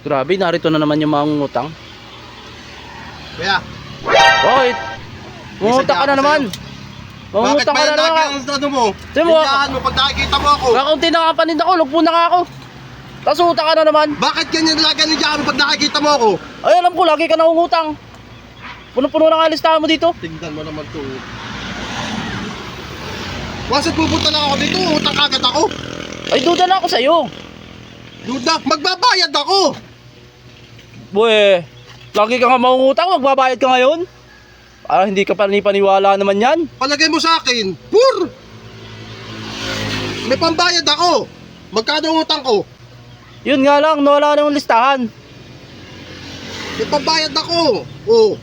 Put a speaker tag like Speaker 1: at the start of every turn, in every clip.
Speaker 1: Grabe, narito na naman yung mga ngutang.
Speaker 2: Kuya,
Speaker 1: Bakit? Mangungutang ka na naman.
Speaker 2: bakit ba
Speaker 1: ka na naman.
Speaker 2: lagi ang ano mo?
Speaker 1: Sino mo?
Speaker 2: Tindahan mo pag nakikita mo ako.
Speaker 1: Kakaunti na nga paninda ko, lugpo na nga ako. Tapos utang ka na naman.
Speaker 2: Bakit ganyan lagi ang mo pag nakikita mo ako?
Speaker 1: Ay, alam ko, lagi ka nangungutang. Puno-puno na nga listahan mo dito.
Speaker 2: Tingnan mo naman to. Once pupunta lang ako dito, utang kagad ako.
Speaker 1: Ay, duda na ako sa'yo.
Speaker 2: Duda, magbabayad ako.
Speaker 1: Boy, lagi ka nga mangungutang, magbabayad ka ngayon. Ah, hindi ka panipaniwala naman yan.
Speaker 2: Palagay mo sa akin, pur! May pambayad ako. Magkano ang utang ko?
Speaker 1: Yun nga lang, nawala na yung listahan.
Speaker 2: May pambayad ako. Oh.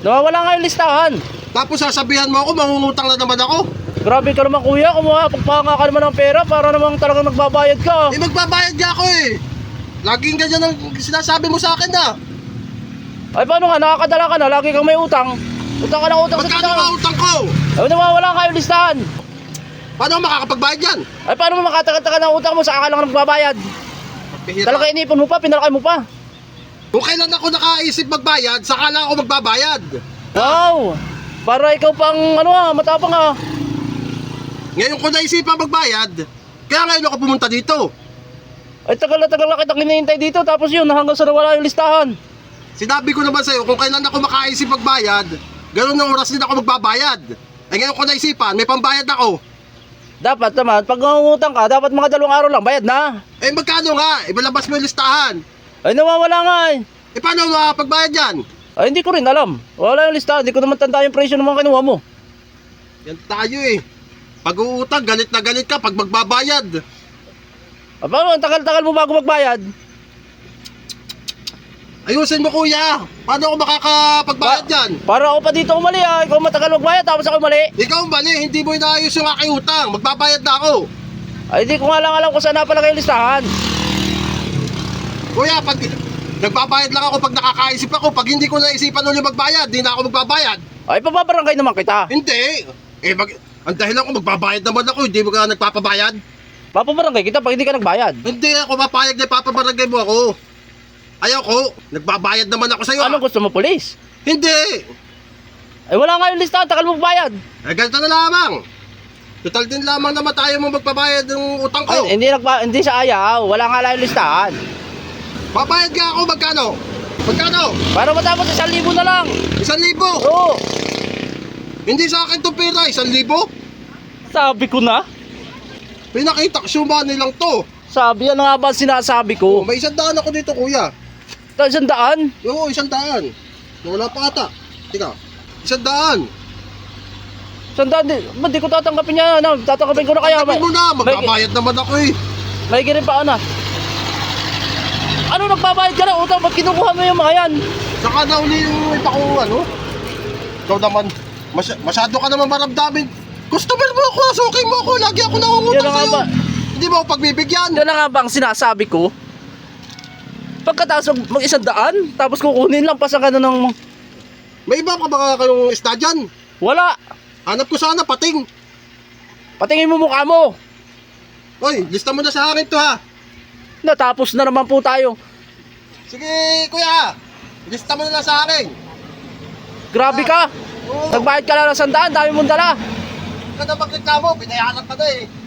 Speaker 1: Nawawala nga yung listahan.
Speaker 2: Tapos sasabihan mo ako, mangungutang na naman ako.
Speaker 1: Grabe ka naman kuya, kumuha, pagpanga ka naman ng pera para namang talagang magbabayad ka.
Speaker 2: Eh, magbabayad nga ako eh. Laging ganyan ang sinasabi mo sa akin na.
Speaker 1: Ay paano nga, nakakadala ka na, lagi kang may utang. Utang ka ng utang sa
Speaker 2: Magkano
Speaker 1: tindahan.
Speaker 2: ang utang ko?
Speaker 1: Ay nawawala yung listahan.
Speaker 2: Paano ako makakapagbayad yan?
Speaker 1: Ay paano mo makatagal-tagal ng utang mo sa akala ka nagbabayad?
Speaker 2: Bihira.
Speaker 1: Talaga inipon mo pa, pinalaki mo pa.
Speaker 2: Kung kailan ako nakaisip magbayad, saka lang ako magbabayad.
Speaker 1: Wow! Para ikaw pang ano ah, matapang ah.
Speaker 2: Ngayon ko naisipan magbayad, kaya ngayon ako pumunta dito.
Speaker 1: Ay tagal na tagal na kitang hinihintay dito tapos yun hanggang sa nawala yung listahan.
Speaker 2: Sinabi ko naman sa'yo, kung kailan ako makaisip magbayad, ganun ng oras din ako magbabayad. Eh ngayon ko naisipan, may pambayad ako.
Speaker 1: Dapat naman, pag nangungutang ka, dapat mga dalawang araw lang, bayad na.
Speaker 2: Eh magkano nga, ibalabas mo yung listahan.
Speaker 1: Ay nawawala nga eh.
Speaker 2: Eh paano makakapagbayad yan?
Speaker 1: Ay hindi ko rin alam. Wala yung listahan, hindi ko naman tanda yung presyo ng mga kinuha mo.
Speaker 2: Yan tayo eh. Pag uutang, galit na galit ka pag magbabayad.
Speaker 1: Ah, paano, ang tagal-tagal mo bago magbayad?
Speaker 2: Ayusin mo kuya, paano ako makakapagbayad yan?
Speaker 1: Para ako pa dito umali ah, ikaw matagal magbayad tapos ako mali.
Speaker 2: Ikaw mali, hindi mo inaayos yung aking utang. Magbabayad na ako.
Speaker 1: Ay hindi ko nga lang alam kung saan napalagay yung listahan.
Speaker 2: Kuya, pag nagbabayad lang ako pag nakakaisip ako, pag hindi ko naisipan ulit magbayad, di na ako magbabayad.
Speaker 1: Ay papabarangay naman kita.
Speaker 2: Hindi. Eh, mag, ang dahilan ko magbabayad naman ako, hindi mo ka nagpapabayad.
Speaker 1: Papabarangay kita pag hindi ka nagbayad.
Speaker 2: Hindi ako papayag na ipapabarangay mo ako. Ayaw ko, nagbabayad naman ako sa'yo.
Speaker 1: Anong gusto mo, polis?
Speaker 2: Hindi.
Speaker 1: Ay wala nga yung listahan, tagal mo magbayad.
Speaker 2: Eh, ganito na lamang. Total din lamang naman tayo mo magbabayad ng utang ko.
Speaker 1: Ay, hindi nagba hindi sa ayaw, wala nga lang yung listahan.
Speaker 2: Babayad nga ako, magkano? Magkano?
Speaker 1: Para matapos isang libo na lang.
Speaker 2: Isang libo.
Speaker 1: Oo,
Speaker 2: Hindi sa akin itong pera, isang libo.
Speaker 1: sabi ko na.
Speaker 2: Pinakita ko suma nilang to.
Speaker 1: Sabi, ano nga ba ang sinasabi
Speaker 2: Oh,
Speaker 1: ko?
Speaker 2: may isang daan ako dito, kuya.
Speaker 1: Tapos isang daan.
Speaker 2: Oo, isang daan. Wala pa ata. Tika, isang daan.
Speaker 1: Isang daan, di, ba't di ko tatanggapin yan? Ano, tatanggapin ko na kaya.
Speaker 2: Tanggapin mo na,
Speaker 1: may,
Speaker 2: magbabayad naman ako eh.
Speaker 1: may girin pa, ano? Ano, nagbabayad ka na utang? Ba't kinukuha mo yung mga yan?
Speaker 2: Saka na uli yung ipa ko, ano? Ikaw naman, masy- masyado ka naman maramdamin. Customer mo ako, suking mo ako, lagi ako
Speaker 1: Yan
Speaker 2: nangungutang
Speaker 1: na nga
Speaker 2: sa'yo.
Speaker 1: ba?
Speaker 2: Hindi mo ako pagbibigyan.
Speaker 1: Yan na nga ba ang sinasabi ko? Pagkatapos mag- mag isang daan, tapos kukunin lang pa sa ganun ng...
Speaker 2: May iba ka ba kayong isda dyan?
Speaker 1: Wala.
Speaker 2: Hanap ko sana pating.
Speaker 1: Patingin mo mukha mo.
Speaker 2: Hoy, lista mo na sa akin to ha.
Speaker 1: Natapos na naman po tayo.
Speaker 2: Sige, kuya. Lista mo na lang sa akin.
Speaker 1: Grabe ka.
Speaker 2: Oo,
Speaker 1: Nagbayad ka lang ng sandaan, dami mong dala.
Speaker 2: Ka na magreklamo, binayaran ka na eh.